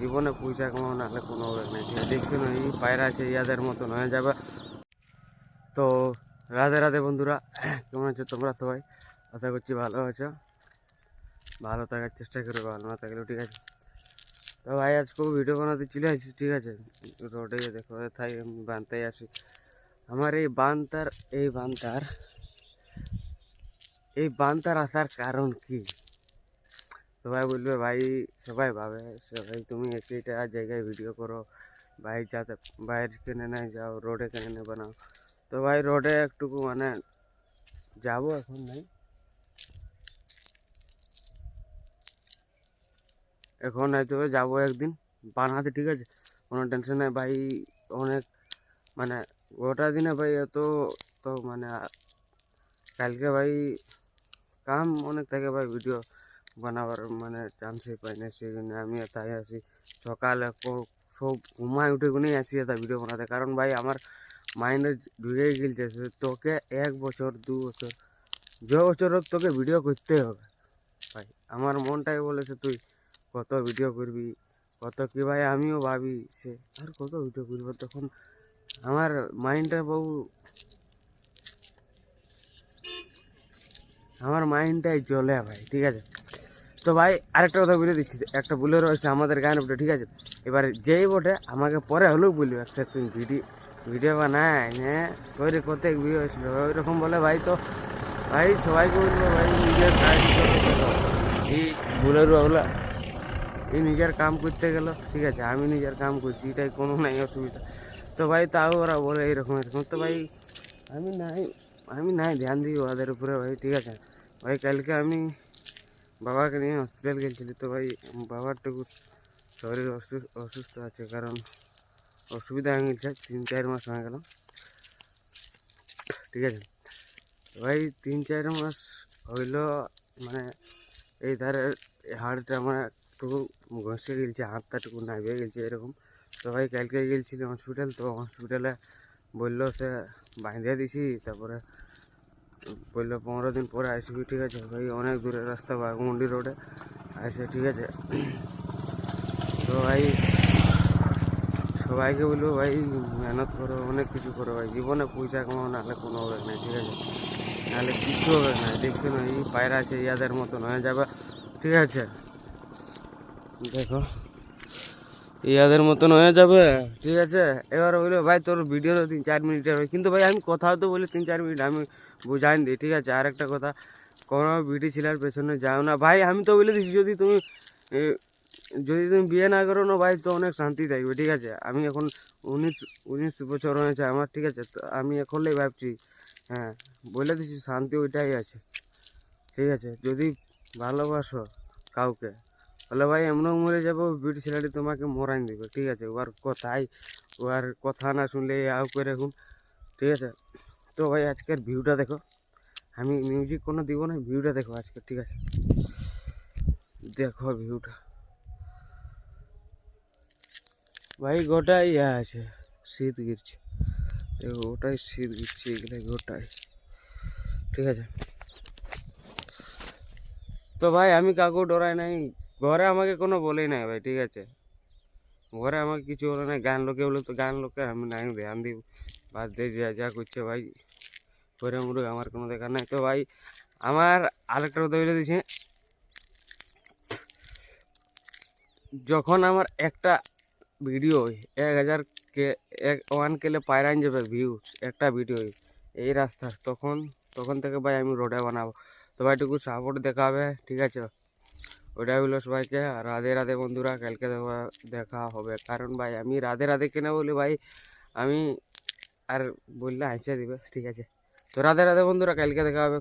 জীবনে পয়সা কামাও না হলে কোনো হবে না আছে এই পায়রা আছে ইয়াদের মতন হয়ে যাবে। তো, রাধে রাধে বন্ধুরা, কেমন আছো তোমরা সবাই? আশা করছি ভালো আছো। ভালো থাকার চেষ্টা করো, ভালো না থাকলেও ঠিক আছে। তো ভাই আজকেও ভিডিও বানাতে চলে আসছি ঠিক আছে? রোডে দেখো তাই আমি বানতেই আসি। আমার এই বানতার এই বানতার এই বানতার আসার কারণ কি? সবাই বলবে ভাই সবাই ভাবে সে ভাই তুমি একইটা জায়গায় ভিডিও করো বাইক যাতে বাইরে কেনে না যাও রোডে কেনে না বানাও তো ভাই রোডে একটুকু মানে যাব এখন নাই এখন হয়তো যাব একদিন বানাতে ঠিক আছে কোনো টেনশন নেই ভাই অনেক মানে গোটা দিনে ভাই এত তো মানে কালকে ভাই কাম অনেক থাকে ভাই ভিডিও বানাবার মানে চান্সই পাই না সেই জন্য আমি তাই আসি সকালে সব ঘুমায় উঠে গুনেই আসি এটা ভিডিও বানাতে। কারণ ভাই, আমার মাইন্ডে ঢুকে গেলছে তোকে এক বছর, দু বছর, যে বছর হোক তোকে ভিডিও করতে হবে। ভাই, আমার মনটাই বলেছে তুই কত ভিডিও করবি, কত কি ভাই আমিও ভাবি সে আর কত ভিডিও করব? তখন আমার মাইন্ডটা বহু, আমার মাইন্ডটাই জ্বলে ভাই, ঠিক আছে? তো ভাই, আরেকটা কথা বলে দিচ্ছি। একটা বলে রয়েছে আমাদের গানের বটে ঠিক আছে? এবার যেই বটে, আমাকে পরে হলেও বলবে আচ্ছা তুই ভিডিও ভিডিও বানায় হ্যাঁ ওই রে কত ভিডিও হয়েছিল? ওইরকম বলে, ভাই তো, ভাই সবাইকে বলব, ভাই নিজের এই বুলেরু ওগুলো এই নিজের কাম করতে গেল, ঠিক আছে? আমি নিজের কাম করছি, এটাই কোনো নাই, অসুবিধা। তো ভাই, তাও ওরা বলে এরকম এরকম। তো ভাই, আমি নাই আমি নাই, ধ্যান দিই ওদের উপরে, ভাই, ঠিক আছে? ভাই, কালকে আমি বাবাকে নিয়ে হসপিটাল গেছিলি তো ভাই বাবারটুকু শরীর অসুস্থ আছে কারণ অসুবিধা হয়ে গেছে, তিন, চার মাস হয়ে গেল। ঠিক আছে? ভাই, তিন, চার মাস হইল মানে এই ধারে হাড়টা আমার একটু ঘষে গেছে হাতটাটুকু নাইবে গেছে এরকম। তো ভাই, কালকে গেছিলি হসপিটাল তো হসপিটালে বলল সে বাঁধিয়ে দিছি, তারপরে বলল, পনেরো দিন পরে আসবি ঠিক আছে? ভাই, অনেক দূরের রাস্তা, বাঘমুন্ডি রোডে। আসে ঠিক আছে? তো ভাই, সবাইকে বলব ভাই, মেহনত করো, অনেক কিছু করো, ভাই। জীবনে পয়সা কামাও, নাহলে কোনো হবে না, ঠিক আছে? নাহলে কিচ্ছু হবে না। দেখছ না, এই পায়রা আছে ইয়াদের মতন হয়ে যাবে, ঠিক আছে? দেখো ইয়াদের মতন হয়ে যাবে, ঠিক আছে? এবার বলল, ভাই, তোর ভিডিও তো তিন চার মিনিটের হয়। কিন্তু ভাই, আমি কথাও তো বলি, তিন চার মিনিট, আমি বুঝাই দিই ঠিক আছে? আর একটা কথা, কোনো বিটি ছেলের পেছনে যাও না। ভাই, আমি তো বলে দিছি, যদি তুমি যদি তুমি বিয়ে না করো না, ভাই, তো অনেক শান্তি থাকবে, ঠিক আছে? আমি এখন উনিশ উনিশ বছর হয়েছে আমার, ঠিক আছে? তো আমি এখনই ভাবছি হ্যাঁ বলে দিছি, শান্তি ওইটাই আছে, ঠিক আছে? যদি ভালোবাসো কাউকে, তাহলে ভাই, এমনও মরে যাব বিউটি ছেলেটি তোমাকে মরাই দেবে, ঠিক আছে? ওর কথাই, ওর কথা না শুনলে আউ করে এখন ঠিক আছে? তো ভাই, আজকের ভিউটা দেখো। আমি মিউজিক কোনো দিব না ভিউটা দেখো আজকে, ঠিক আছে? দেখো ভিউটা ভাই, গোটাই ইয়া আছে, শীত গিরছে। দেখো ওটাই শীত গিরছে, এগুলো গোটাই। ঠিক আছে? তো ভাই, আমি কাকু ডরাই নাই। ঘরে আমাকে কোনো বলেই নাই ভাই, ঠিক আছে? ঘরে আমাকে কিছু বলে নাই। গান লোকে বলে তো গান লোকে আমি নাই, ধ্যান দিব। বাদ দিয়ে যা যা করছে ভাই। করে মুরুগ আমার কোনো দেখা নাই। তো ভাই, আমার আরেকটা কথা বলে যখন আমার একটা ভিডিও এক হাজার কে, এক, ওয়ান কেলে পায়রান যাবে ভিউজ একটা ভিডিও এই রাস্তার তখন তখন থেকে ভাই আমি রোডে বানাবো। তো ভাই একটু সাপোর্ট দেখাবে, ঠিক আছে? ওটাই বলল সবাইকে রাধে রাধে বন্ধুরা, কালকে দেখা- দেখা হবে। কারণ ভাই, আমি রাধে রাধে কেনা বলি ভাই, আমি আর বললে হাসিয়ে দিবে, ঠিক আছে? তো রাধে রাধে বন্ধুরা কালকে দেখা হবে।